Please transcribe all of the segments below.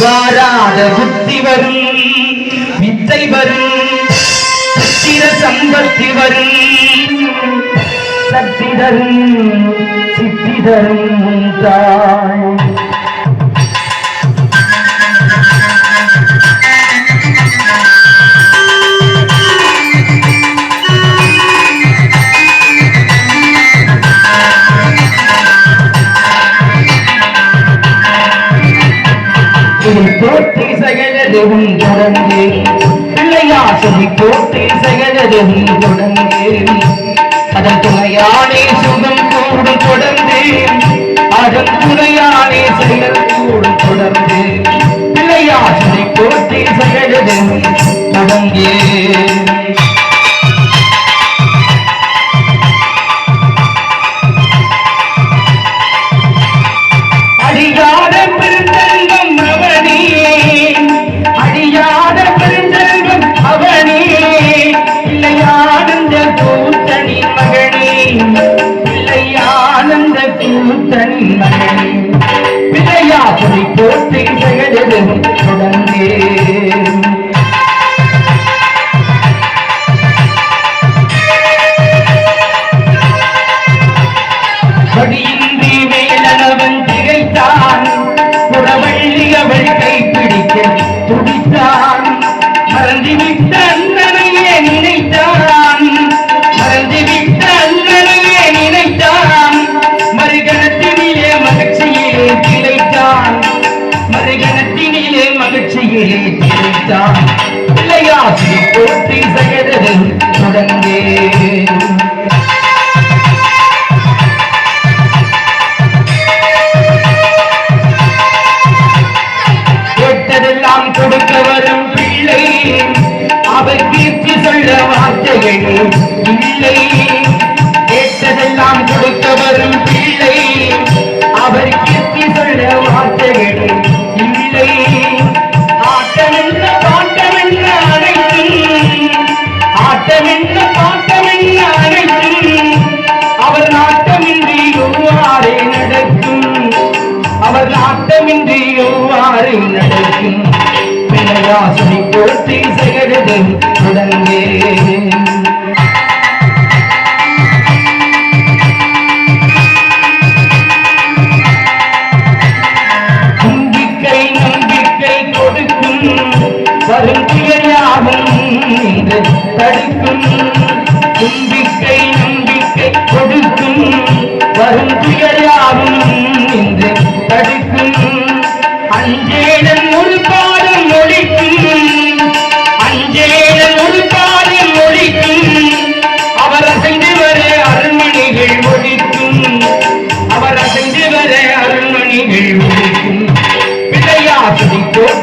வாராத புத்தி வரும் வித்தை வரும் சித்திர சம்பத்தி வரும். சக்தி தரும் சித்தி தரும் தாய். சகஜதவில் தொடங்கே பிள்ளையா பிள்ளையாசனை தோற்றி சகலதும் தொடங்கே அதன் துணையானே சுகம் கூடும் தொடர்ந்தே. அதன் துணையானே செயல் கூடும் தொடர்ந்தே. பிள்ளையாசனை தோற்றி சகலதும் தொடர்ந்து தொடங்கே வார்த்தைகள் இல்லை கேட்டதெல்லாம் கொடுக்க வரும் பிள்ளை. அவர் கீர்த்தி சொல்ல வார்த்தைகள் இல்லை. ஆட்டமென்ன பாட்டமென்ன அனைத்தும் ஆட்டமென்ன பாட்டமென்ன அனைத்தும் அவர் நாட்டமின்றி நடக்கும். அவர் நாட்டமின்றி எவ்வாறு நடக்கும். பிள்ளையாசனை போற்றி செயலது தொடர்ந்தே நம்பிக்கை நம்பிக்கை கொடுக்கும் வரும் துயராகும் என்று தடுக்கும். நம்பிக்கை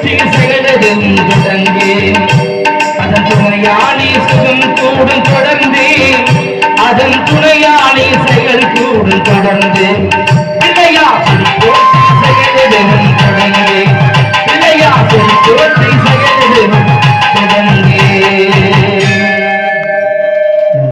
பிள்ளையாசனை போற்றி அதன் துணையாளி சுகம் கூடும் தொடர்ந்து. அதன் துணையாளி